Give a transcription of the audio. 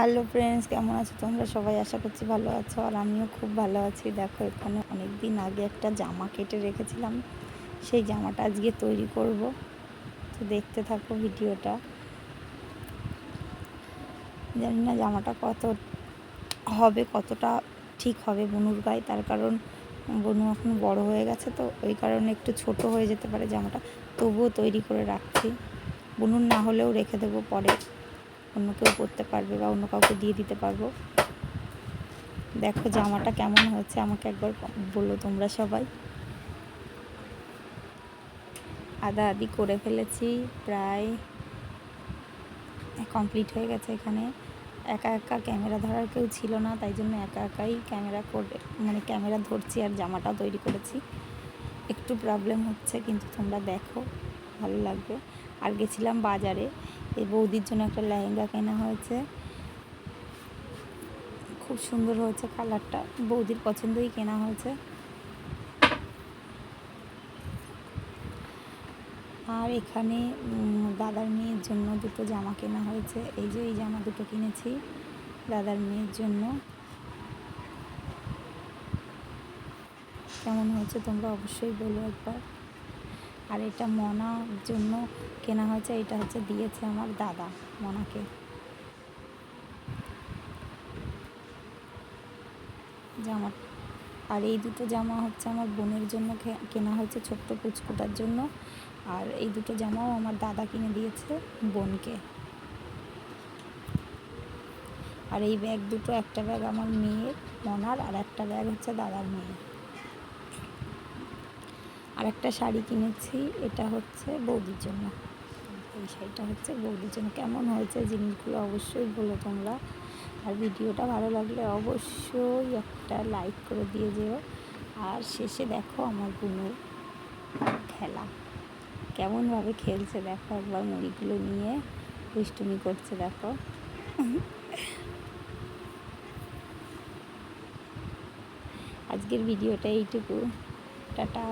Hello friends, কেমন আছো তোমরা? সবাই আশা করছি ভালো আছো আর আমিও খুব ভালো আছি। দেখো, এখানে অনেক দিন আগে একটা জামা কেটে রেখেছিলাম। সেই জামাটা আজকে তৈরি করব। তো দেখতে থাকো ভিডিওটা। জানি না জামাটা কত হবে, কতটা ঠিক হবে বনুর গায়ে। তার কারণ বনু এখন বড় হয়ে গেছে, তো ওই কারণে একটু ছোট হয়ে যেতে পারে জামাটা। তবুও তৈরি করে রাখছি। বনুর না হলেও রেখে দেবো পরে। অন্য কেউ পরতে পারবে বা অন্য কাউকে দিয়ে দিতে পারব। দেখো জামাটা কেমন হয়েছে আমাকে একবার বলো তোমরা সবাই। আদা আদি করে ফেলেছি প্রায় কমপ্লিট হয়ে গেছে এখানে। একা একা ক্যামেরা ধরার কেউ ছিল না তাই জন্য একা একাই ক্যামেরা করে মানে ক্যামেরা ধরছি আর জামাটাও তৈরি করেছি। একটু প্রবলেম হচ্ছে কিন্তু তোমরা দেখো। ভালো লাগবে। আর গেছিলাম বাজারে। এই বৌদির জন্য একটা লেহেঙ্গা কেনা হয়েছে। খুব সুন্দর হয়েছে কালারটা। বৌদির পছন্দই কেনা হয়েছে। আর এখানে দাদার মেয়ের জন্য দুটো জামা কেনা হয়েছে। এই যে, এই জামা দুটো কিনেছি দাদার মেয়ের জন্য। কেমন হয়েছে তোমরা অবশ্যই বলো একবার। আর এটা মনার জন্য কেনা হয়েছে, এটা হচ্ছে দিয়েছে আমার দাদা মনাকে। জামা, আর এই দুটো জামা হচ্ছে আমার বোনের জন্য কেনা হয়েছে ছোট্ট পুচকুটার জন্য। আর এই দুটো জামাও আমার দাদা কিনে দিয়েছে বোনকে। আর এই ব্যাগ দুটো, একটা ব্যাগ আমার মেয়ের, মনার, আর একটা ব্যাগ হচ্ছে দাদার মেয়ের। আর একটা শাড়ি কিনেছি, এটা হচ্ছে বৌদির জন্য। এই শাড়িটা হচ্ছে বৌদির জন্য। কেমন হয়েছে জিনিসগুলো অবশ্যই বলো তোমরা। আর ভিডিওটা ভালো লাগলে অবশ্যই একটা লাইক করে দিয়ে যেও। আর শেষে দেখো আমার বুনুর খেলা। কেমনভাবে খেলছে দেখো একবার মুড়িগুলো নিয়ে। দুষ্টুমি করছে দেখো। আজকের ভিডিওটা এইটুকু। টাটা।